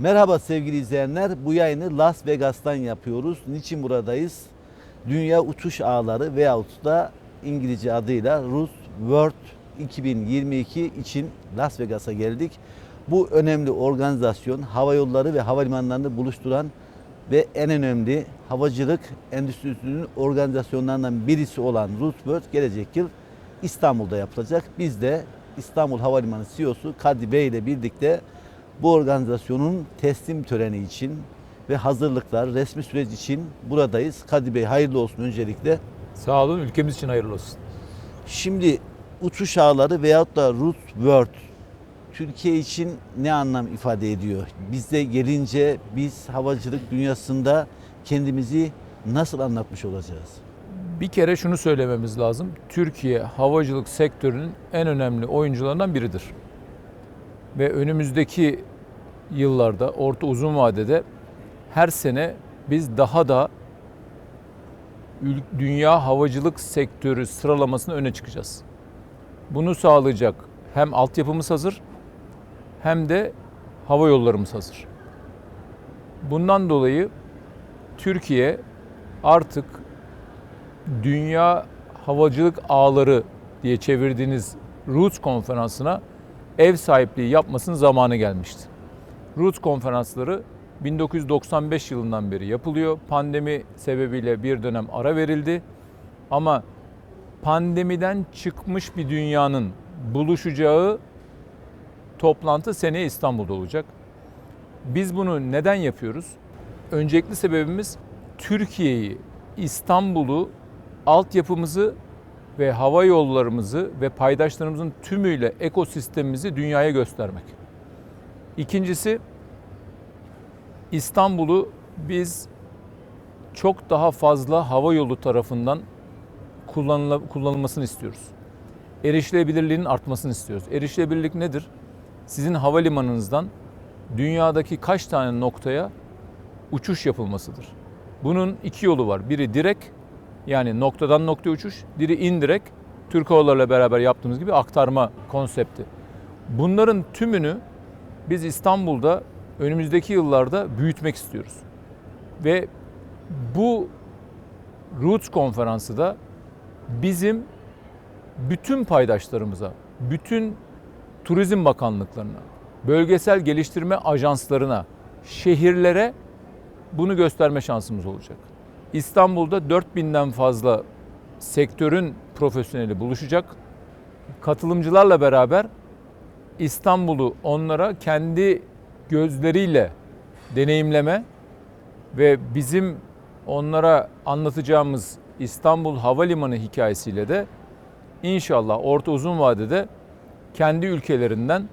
Merhaba sevgili izleyenler. Bu yayını Las Vegas'tan yapıyoruz. Niçin buradayız? Dünya Uçuş Ağları veyahut da İngilizce adıyla Rus World 2022 için Las Vegas'a geldik. Bu önemli organizasyon hava yolları ve havalimanlarını buluşturan ve en önemli havacılık endüstrisinin organizasyonlarından birisi olan Rus World gelecek yıl İstanbul'da yapılacak. Biz de İstanbul Havalimanı CEO'su Kadri Bey ile birlikte bu organizasyonun teslim töreni için ve hazırlıklar, resmi süreç için buradayız. Kadri Bey hayırlı olsun öncelikle. Sağ olun, ülkemiz için hayırlı olsun. Şimdi uçuş ağları veyahut da Root World Türkiye için ne anlam ifade ediyor? Bizde gelince biz havacılık dünyasında kendimizi nasıl anlatmış olacağız? Bir kere şunu söylememiz lazım. Türkiye havacılık sektörünün en önemli oyuncularından biridir. Ve önümüzdeki yıllarda, orta uzun vadede her sene biz daha da dünya havacılık sektörü sıralamasında öne çıkacağız. Bunu sağlayacak hem altyapımız hazır hem de hava yollarımız hazır. Bundan dolayı Türkiye artık Dünya Havacılık Ağları diye çevirdiğiniz Roots konferansına ev sahipliği yapmasının zamanı gelmişti. Roots konferansları 1995 yılından beri yapılıyor. Pandemi sebebiyle bir dönem ara verildi. Ama pandemiden çıkmış bir dünyanın buluşacağı toplantı seneye İstanbul'da olacak. Biz bunu neden yapıyoruz? Öncelikli sebebimiz Türkiye'yi, İstanbul'u, altyapımızı ve hava yollarımızı ve paydaşlarımızın tümüyle ekosistemimizi dünyaya göstermek. İkincisi İstanbul'u biz çok daha fazla hava yolu tarafından kullanılmasını istiyoruz. Erişilebilirliğinin artmasını istiyoruz. Erişilebilirlik nedir? Sizin havalimanınızdan dünyadaki kaç tane noktaya uçuş yapılmasıdır. Bunun iki yolu var. Biri direkt yani noktadan noktaya uçuş, biri indirekt Türk Havaları'yla beraber yaptığımız gibi aktarma konsepti. Bunların tümünü biz İstanbul'da önümüzdeki yıllarda büyütmek istiyoruz. Ve bu Roots konferansı da bizim bütün paydaşlarımıza, bütün turizm bakanlıklarına, bölgesel geliştirme ajanslarına, şehirlere bunu gösterme şansımız olacak. İstanbul'da 4000'den fazla sektörün profesyoneli buluşacak. Katılımcılarla beraber İstanbul'u onlara kendi gözleriyle deneyimleme ve bizim onlara anlatacağımız İstanbul Havalimanı hikayesiyle de inşallah orta uzun vadede kendi ülkelerinden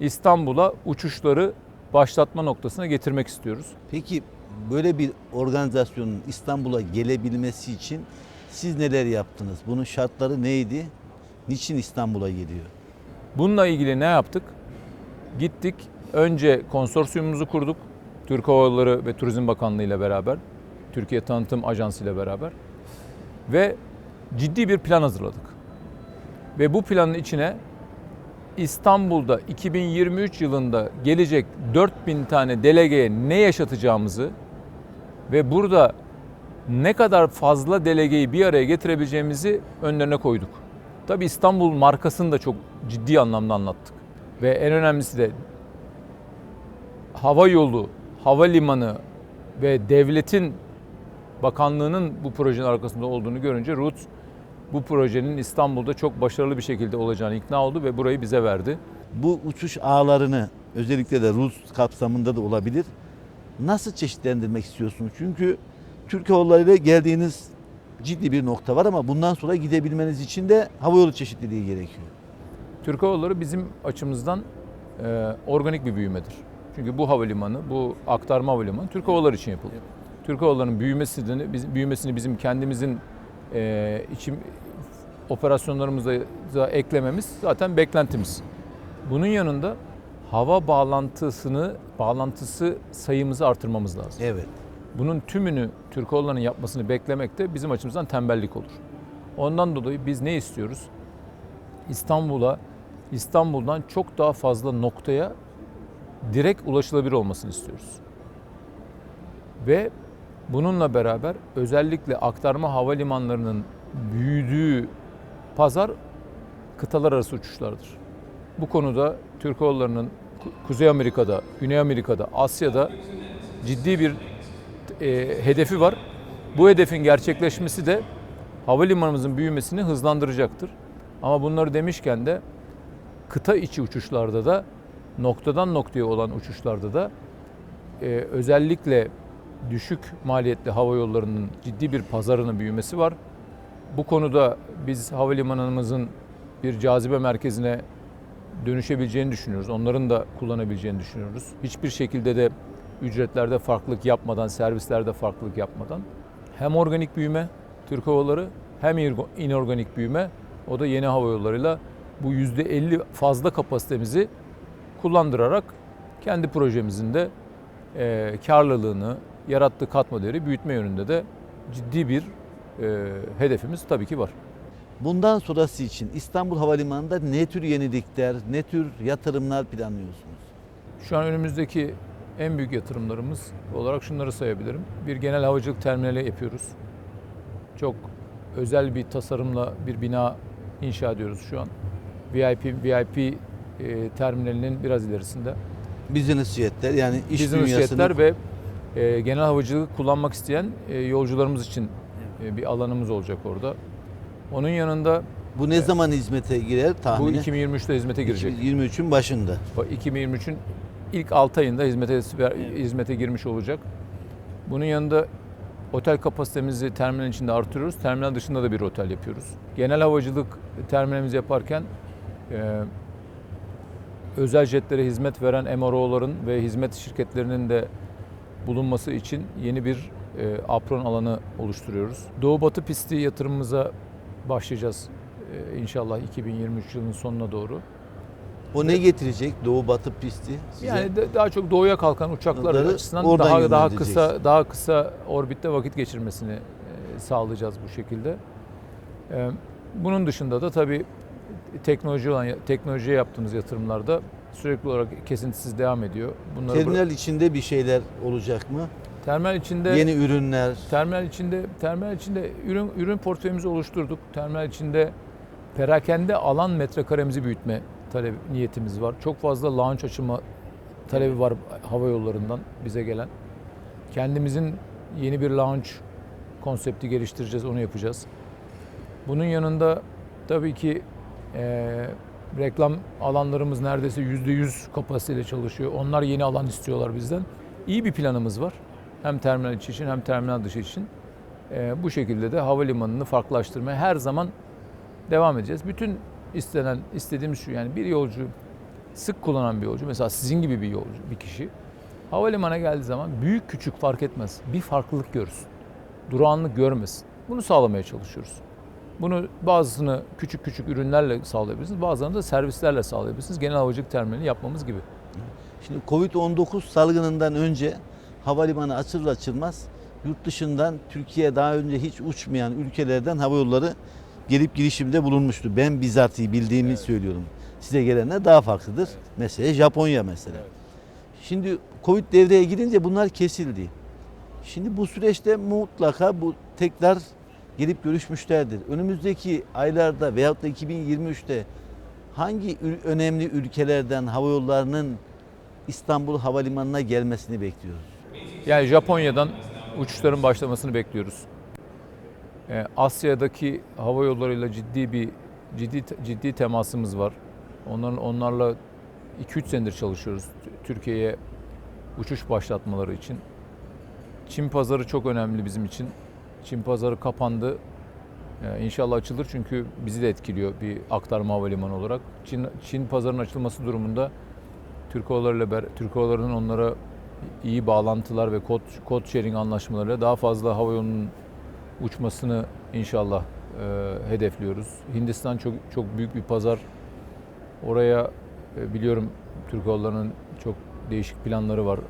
İstanbul'a uçuşları başlatma noktasına getirmek istiyoruz. Peki böyle bir organizasyonun İstanbul'a gelebilmesi için siz neler yaptınız? Bunun şartları neydi? Niçin İstanbul'a geliyor? Bununla ilgili ne yaptık? Gittik, önce konsorsiyumumuzu kurduk. Türk Hava Yolları ve Turizm Bakanlığı ile beraber, Türkiye Tanıtım Ajansı ile beraber ve ciddi bir plan hazırladık. Ve bu planın içine İstanbul'da 2023 yılında gelecek 4000 tane delegeye ne yaşatacağımızı ve burada ne kadar fazla delegeyi bir araya getirebileceğimizi önlerine koyduk. Tabii İstanbul markasını da çok ciddi anlamda anlattık. Ve en önemlisi de hava yolu, havalimanı ve devletin bakanlığının bu projenin arkasında olduğunu görünce Roots bu projenin İstanbul'da çok başarılı bir şekilde olacağını ikna oldu ve burayı bize verdi. Bu uçuş ağlarını özellikle de Rus kapsamında da olabilir. Nasıl çeşitlendirmek istiyorsunuz? Çünkü Türk Hava ile geldiğiniz ciddi bir nokta var ama bundan sonra gidebilmeniz için de havayolu çeşitliliği gerekiyor. Türk Hava Yolları bizim açımızdan e, organik bir büyümedir. Çünkü bu havalimanı, bu aktarma havalimanı Türk Hava Yolları için yapıldı. Türk Hava Yolları'nın büyümesini, büyümesini bizim kendimizin e, içim operasyonlarımıza eklememiz zaten beklentimiz. Bunun yanında hava bağlantısını, bağlantısı sayımızı artırmamız lazım. Evet. Bunun tümünü Türk Hava Yolları'nın yapmasını beklemek de bizim açımızdan tembellik olur. Ondan dolayı biz ne istiyoruz? İstanbul'a İstanbul'dan çok daha fazla noktaya direkt ulaşılabilir olmasını istiyoruz. Ve bununla beraber özellikle aktarma havalimanlarının büyüdüğü pazar kıtalar arası uçuşlardır. Bu konuda Türk Hava Kuzey Amerika'da, Güney Amerika'da, Asya'da ciddi bir e, hedefi var. Bu hedefin gerçekleşmesi de havalimanımızın büyümesini hızlandıracaktır. Ama bunları demişken de kıta içi uçuşlarda da noktadan noktaya olan uçuşlarda da e, özellikle düşük maliyetli hava yollarının ciddi bir pazarının büyümesi var. Bu konuda biz havalimanımızın bir cazibe merkezine dönüşebileceğini düşünüyoruz. Onların da kullanabileceğini düşünüyoruz. Hiçbir şekilde de ücretlerde farklılık yapmadan, servislerde farklılık yapmadan hem organik büyüme Türk Havaları hem inorganik büyüme o da yeni hava yollarıyla bu %50 fazla kapasitemizi kullandırarak kendi projemizin de e, karlılığını, yarattığı katma değeri büyütme yönünde de ciddi bir e, hedefimiz tabii ki var. Bundan sonrası için İstanbul Havalimanı'nda ne tür yenilikler, ne tür yatırımlar planlıyorsunuz? Şu an önümüzdeki en büyük yatırımlarımız olarak şunları sayabilirim. Bir genel havacılık terminali yapıyoruz. Çok özel bir tasarımla bir bina inşa ediyoruz şu an. VIP VIP e, terminalinin biraz ilerisinde. Business jetler yani iş Business dünyasını jetler ve e, genel havacılığı kullanmak isteyen e, yolcularımız için e, bir alanımız olacak orada. Onun yanında bu ne zaman hizmete girer bu tahmini? 2023'te hizmete girecek. 2023'ün başında. 2023'ün ilk 6 ayında hizmete hizmete girmiş olacak. Bunun yanında otel kapasitemizi terminal içinde artırıyoruz. Terminal dışında da bir otel yapıyoruz. Genel havacılık terminalimizi yaparken e, özel jetlere hizmet veren MRO'ların ve hizmet şirketlerinin de bulunması için yeni bir e, apron alanı oluşturuyoruz. Doğu Batı pisti yatırımımıza başlayacağız e, inşallah 2023 yılının sonuna doğru. O ne getirecek Doğu Batı pisti size? Yani de- daha çok doğuya kalkan uçaklar Onları açısından daha daha kısa daha kısa orbitte vakit geçirmesini e, sağlayacağız bu şekilde. E, Bunun dışında da tabii teknoloji olan teknolojiye yaptığımız yatırımlarda sürekli olarak kesintisiz devam ediyor. Bunları Terminal içinde bir şeyler olacak mı? terminal içinde Yeni ürünler. Terminal içinde terminal içinde ürün ürün portföyümüzü oluşturduk. Terminal içinde perakende alan metrekaremizi büyütme talep niyetimiz var. Çok fazla launch açılma talebi var hava yollarından bize gelen. Kendimizin yeni bir launch konsepti geliştireceğiz, onu yapacağız. Bunun yanında tabii ki eee, reklam alanlarımız neredeyse %100 kapasiteyle çalışıyor. Onlar yeni alan istiyorlar bizden. İyi bir planımız var. Hem terminal içi için hem terminal dışı için. Eee, bu şekilde de havalimanını farklılaştırmaya her zaman devam edeceğiz. Bütün istenen, istediğimiz şu yani bir yolcu sık kullanan bir yolcu mesela sizin gibi bir yolcu, bir kişi havalimanına geldiği zaman büyük küçük fark etmez. Bir farklılık görsün. Durağanlık görmesin. Bunu sağlamaya çalışıyoruz. Bunu bazısını küçük küçük ürünlerle sağlayabilirsiniz, bazılarını da servislerle sağlayabilirsiniz. Genel havacılık terminali yapmamız gibi. Şimdi Covid-19 salgınından önce havalimanı açılır açılmaz yurt dışından Türkiye'ye daha önce hiç uçmayan ülkelerden hava yolları gelip girişimde bulunmuştu. Ben bizatihi bildiğimi söylüyorum. Size gelenler daha farklıdır. Mesela Japonya mesela. Şimdi Covid devreye girince bunlar kesildi. Şimdi bu süreçte mutlaka bu tekrar gelip görüşmüşlerdir. Önümüzdeki aylarda veyahut da 2023'te hangi önemli ülkelerden hava yollarının İstanbul Havalimanı'na gelmesini bekliyoruz? Yani Japonya'dan uçuşların başlamasını bekliyoruz. Ee, Asya'daki hava yollarıyla ciddi bir ciddi ciddi temasımız var. Onların onlarla 2-3 senedir çalışıyoruz Türkiye'ye uçuş başlatmaları için. Çin pazarı çok önemli bizim için. Çin pazarı kapandı. Ee, İnşallah açılır çünkü bizi de etkiliyor bir aktarma havalimanı olarak. Çin, Çin pazarının açılması durumunda Türk Havaları'yla Türk Havaları'nın onlara iyi bağlantılar ve kod kod sharing anlaşmalarıyla daha fazla hava yolunun uçmasını inşallah e, hedefliyoruz. Hindistan çok çok büyük bir pazar. Oraya e, biliyorum Türk Havaları'nın çok değişik planları var.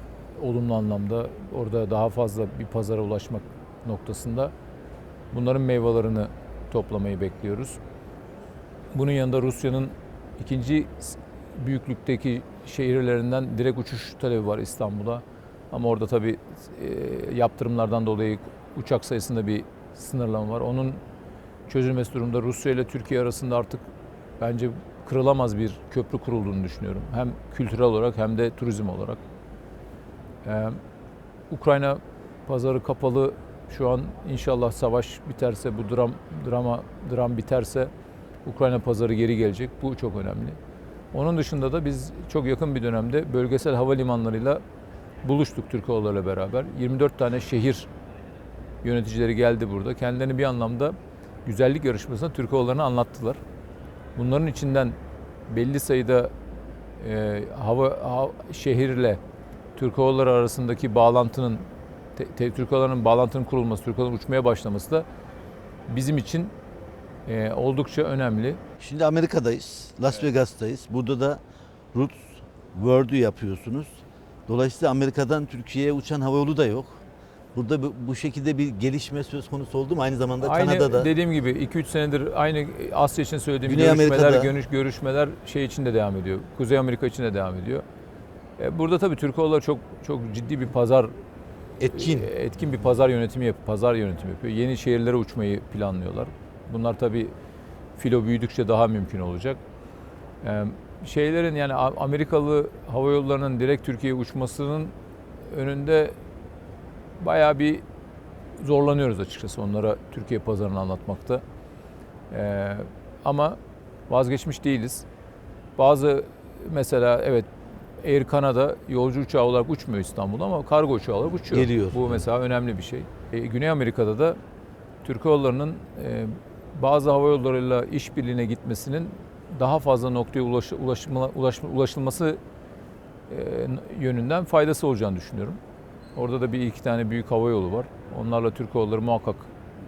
Olumlu anlamda orada daha fazla bir pazara ulaşmak noktasında bunların meyvelerini toplamayı bekliyoruz. Bunun yanında Rusya'nın ikinci büyüklükteki şehirlerinden direkt uçuş talebi var İstanbul'a. Ama orada tabii e, yaptırımlardan dolayı uçak sayısında bir sınırlama var. Onun çözülmesi durumda Rusya ile Türkiye arasında artık bence kırılamaz bir köprü kurulduğunu düşünüyorum. Hem kültürel olarak hem de turizm olarak. Ee, Ukrayna pazarı kapalı. Şu an inşallah savaş biterse, bu dram drama dram biterse Ukrayna pazarı geri gelecek. Bu çok önemli. Onun dışında da biz çok yakın bir dönemde bölgesel havalimanlarıyla buluştuk Türk Hava Yolları'yla beraber. 24 tane şehir yöneticileri geldi burada. Kendilerini bir anlamda güzellik yarışmasında Türk Hava Yolları'nı anlattılar. Bunların içinden belli sayıda e, hava, ha- şehirle Türk Hava Yolları arasındaki bağlantının te, te- Türk Hava Yolları'nın bağlantının kurulması, Türk Hava Yolları'nın uçmaya başlaması da bizim için e, oldukça önemli. Şimdi Amerika'dayız. Las Vegas'tayız. Burada da Roots World'ü yapıyorsunuz. Dolayısıyla Amerika'dan Türkiye'ye uçan havayolu da yok. Burada bu, bu şekilde bir gelişme söz konusu oldu mu? Aynı zamanda Aynı Kanada'da. dediğim gibi 2-3 senedir aynı Asya için söylediğim Güney görüşmeler, Amerika'da. görüş, görüşmeler şey için de devam ediyor. Kuzey Amerika için de devam ediyor. E, Burada tabii Türk Hava Yolları çok çok ciddi bir pazar etkin. e, etkin bir pazar yönetimi yap, pazar yönetimi yapıyor. Yeni şehirlere uçmayı planlıyorlar. Bunlar tabii filo büyüdükçe daha mümkün olacak. E, şeylerin yani Amerikalı hava yollarının direkt Türkiye'ye uçmasının önünde bayağı bir zorlanıyoruz açıkçası onlara Türkiye pazarını anlatmakta. E, ama vazgeçmiş değiliz. Bazı mesela evet Air Canada yolcu uçağı olarak uçmuyor İstanbul'a ama kargo uçağı olarak uçuyor. Geliyor. Bu mesela önemli bir şey. E, Güney Amerika'da da Türk Hava Yolları'nın e, bazı hava yollarıyla işbirliğine gitmesinin daha fazla noktaya ulaş, ulaşma, ulaşma- ulaşılması e, yönünden faydası olacağını düşünüyorum. Orada da bir iki tane büyük hava yolu var. Onlarla Türk Hava Yolları muhakkak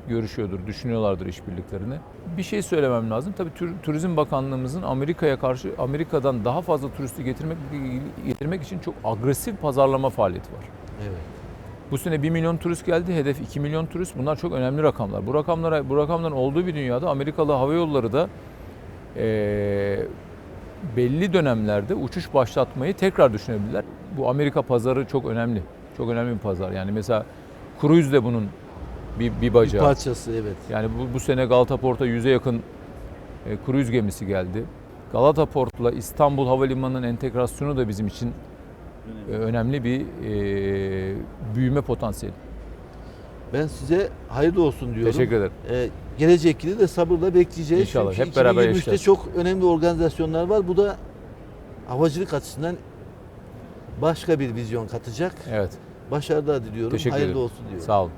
görüşüyordur, düşünüyorlardır işbirliklerini. Bir şey söylemem lazım. Tabii Turizm Bakanlığımızın Amerika'ya karşı Amerika'dan daha fazla turisti getirmek getirmek için çok agresif pazarlama faaliyeti var. Evet. Bu sene 1 milyon turist geldi. Hedef 2 milyon turist. Bunlar çok önemli rakamlar. Bu rakamlara bu rakamların olduğu bir dünyada Amerikalı hava yolları da eee, belli dönemlerde uçuş başlatmayı tekrar düşünebilirler. Bu Amerika pazarı çok önemli. Çok önemli bir pazar. Yani mesela cruise de bunun bir, bir Bir bacağı. parçası evet. Yani bu, bu sene Galata Port'a 100'e yakın e, kruz gemisi geldi. Galata Port'la İstanbul Havalimanı'nın entegrasyonu da bizim için e, önemli bir e, büyüme potansiyeli. Ben size hayırlı olsun diyorum. Teşekkür ederim. Ee, gelecek yılı da sabırla bekleyeceğiz. İnşallah, Çünkü hep beraber 2023'te yaşayacağız. çok önemli organizasyonlar var. Bu da havacılık açısından başka bir vizyon katacak. Evet. Başarılar diliyorum. Teşekkür hayırlı ederim. olsun diyorum. Sağ olun.